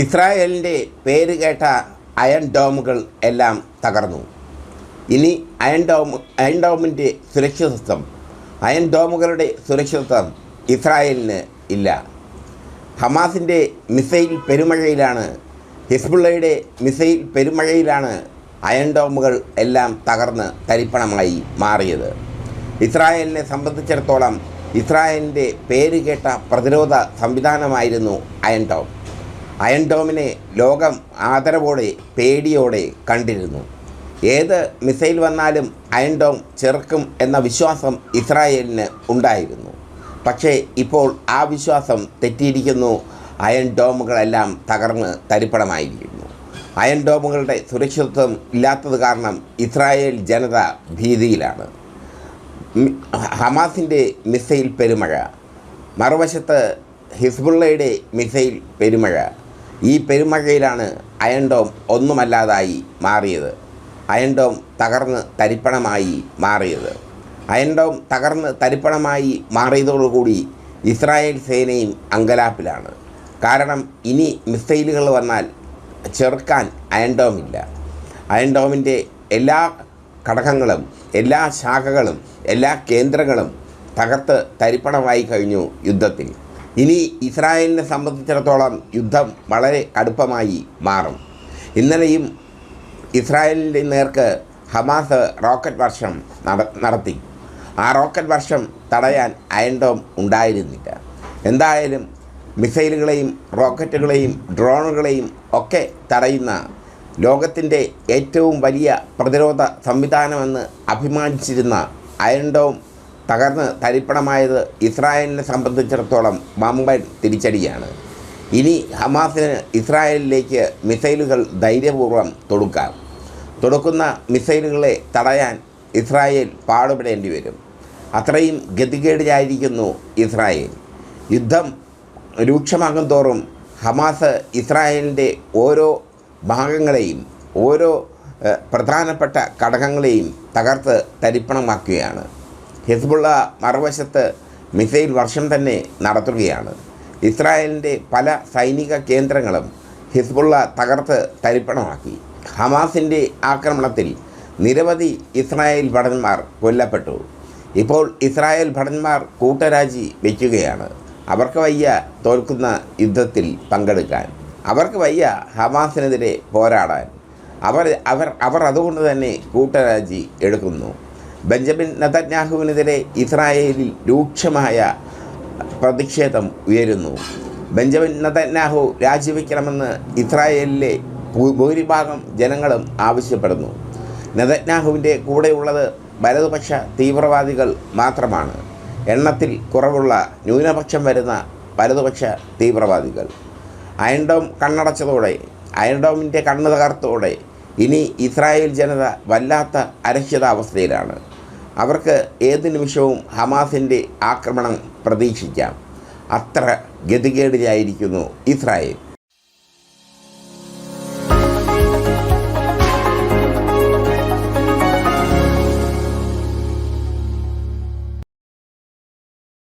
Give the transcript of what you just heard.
ഇസ്രായേലിന്റെ പേര് കേട്ട അയൺ ഡോമുകൾ എല്ലാം തകർന്നു. ഇനി അയൺ ഡോം അയൺ ഡോമിന്റെ സുരക്ഷിതത്വം അയൺ ഡോമുകളുടെ സുരക്ഷിതത്വം ഇസ്രായേലിന് ഇല്ല. ഹമാസിന്റെ മിസൈൽ പെരുമഴയിലാണ് ഹിസ്ബുള്ളയുടെ മിസൈൽ പെരുമഴയിലാണ് അയൺ ഡോമുകൾ എല്ലാം തകർന്ന് തരിപ്പണമായി മാറിയത്. ഇസ്രായേലിനെ സംബന്ധിച്ചിടത്തോളം ഇസ്രായേലിന്റെ പേര് കേട്ട പ്രതിരോധ സംവിധാനമായിരുന്നു അയൺ ഡോം. അയൺ ഡോമിനെ ലോകം ആദരവോടെ പേടിയോടെ കണ്ടിരുന്നു. ഏത് മിസൈൽ വന്നാലും അയൺ ഡോം ചെറുക്കും എന്ന വിശ്വാസം ഇസ്രായേലിന് ഉണ്ടായിരുന്നു. പക്ഷേ ഇപ്പോൾ ആ വിശ്വാസം തെറ്റിയിരിക്കുന്നു. അയൺ ഡോമുകളെല്ലാം തകർന്ന് തരിപ്പണമായിരിക്കുന്നു. അയൺ ഡോമുകളുടെ സുരക്ഷിതത്വം ഇല്ലാത്തത് കാരണം ഇസ്രായേൽ ജനത ഭീതിയിലാണ്. ഹമാസിന്റെ മിസൈൽ പെരുമഴ. മറുവശത്ത് ഹിസ്ബുള്ളയുടെ മിസൈൽ പെരുമഴ. ഈ പെരുമഴയിലാണ് അയണ്ടോം ഒന്നുമല്ലാതായി മാറിയത്. അയണ്ടോം തകർന്ന് തരിപ്പണമായി മാറിയത്. അയണ്ടോം തകർന്ന് തരിപ്പണമായി മാറിയതോടുകൂടി ഇസ്രായേൽ സേനയും അങ്കലാപ്പിലാണ്. കാരണം ഇനി മിസൈലുകൾ വന്നാൽ ചെറുക്കാൻ അയൺ ഡോം ഇല്ല അയൺ എല്ലാ ഘടകങ്ങളും എല്ലാ ശാഖകളും എല്ലാ കേന്ദ്രങ്ങളും തകർത്ത് തരിപ്പണമായി കഴിഞ്ഞു യുദ്ധത്തിൽ. ഇനി ഇസ്രായേലിനെ സംബന്ധിച്ചിടത്തോളം യുദ്ധം വളരെ കടുപ്പമായി മാറും. ഇന്നലെയും ഇസ്രായേലിന്റെ നേർക്ക് ഹമാസ് റോക്കറ്റ് വർഷം നടത്തി. ആ റോക്കറ്റ് വർഷം തടയാൻ അയൻഡോം ഉണ്ടായിരുന്നില്ല. എന്തായാലും മിസൈലുകളെയും റോക്കറ്റുകളെയും ഡ്രോണുകളെയും ഒക്കെ തടയുന്ന ലോകത്തിന്റെ ഏറ്റവും വലിയ പ്രതിരോധ സംവിധാനമെന്ന് അഭിമാനിച്ചിരുന്ന അയൻഡോം തകർന്ന് തരിപ്പണമായത് ഇസ്രായേലിനെ സംബന്ധിച്ചിടത്തോളം വമ്പൻ തിരിച്ചടിയാണ്. ഇനി ഹമാസിന് ഇസ്രായേലിലേക്ക് മിസൈലുകൾ ധൈര്യപൂർവം തൊടുക്കാം. തൊടുക്കുന്ന മിസൈലുകളെ തടയാൻ ഇസ്രായേൽ പാടുപെടേണ്ടി വരും. അത്രയും ഗതികേടിലായിരിക്കുന്നു ഇസ്രായേൽ. യുദ്ധം രൂക്ഷമാകും തോറും ഹമാസ് ഇസ്രായേലിന്റെ ഓരോ ഭാഗങ്ങളെയും ഓരോ പ്രധാനപ്പെട്ട ഘടകങ്ങളെയും തകർത്ത് തരിപ്പണമാക്കുകയാണ്. ഹിസ്ബുള്ള മറുവശത്ത് മിസൈൽ വർഷം തന്നെ നടത്തുകയാണ്. ഇസ്രായേലിന്റെ പല സൈനിക കേന്ദ്രങ്ങളും ഹിസ്ബുള്ള തകർത്ത് തരിപ്പണമാക്കി. ഹമാസിന്റെ ആക്രമണത്തിൽ നിരവധി ഇസ്രായേൽ ഭടന്മാർ കൊല്ലപ്പെട്ടു. ഇപ്പോൾ ഇസ്രായേൽ ഭടന്മാർ കൂട്ടരാജി വയ്ക്കുകയാണ് അവർക്ക് വയ്യ തോൽക്കുന്ന യുദ്ധത്തിൽ പങ്കെടുക്കാൻ. അവർക്ക് വയ്യ ഹമാസിനെതിരെ പോരാടാൻ. അവർ അവർ അവർ അതുകൊണ്ട് തന്നെ കൂട്ടരാജി എടുക്കുന്നു. ബെഞ്ചമിൻ നതന്യാഹുവിനെതിരെ ഇസ്രായേലിൽ രൂക്ഷമായ പ്രതിഷേധം ഉയരുന്നു. ബെഞ്ചമിൻ നതന്യാഹു രാജിവെക്കണമെന്ന് ഇസ്രായേലിലെ ഭൂരിഭാഗം ജനങ്ങളും ആവശ്യപ്പെടുന്നു. നെതന്യാഹുവിന്റെ കൂടെയുള്ളത് വലതുപക്ഷ തീവ്രവാദികൾ മാത്രമാണ്. എണ്ണത്തിൽ കുറവുള്ള ന്യൂനപക്ഷം വരുന്ന വലതുപക്ഷ തീവ്രവാദികൾ. അയൺഡോം കണ്ണടച്ചതോടെ അയൺഡോമിന്റെ കണ്ണ് തകർത്തോടെ ഇനി ഇസ്രായേൽ ജനത വല്ലാത്ത അരക്ഷിതാവസ്ഥയിലാണ്. അവർക്ക് ഏത് നിമിഷവും ഹമാസിന്റെ ആക്രമണം പ്രതീക്ഷിക്കാം. അത്ര ഗതികേടിലായിരിക്കുന്നു ഇസ്രായേൽ.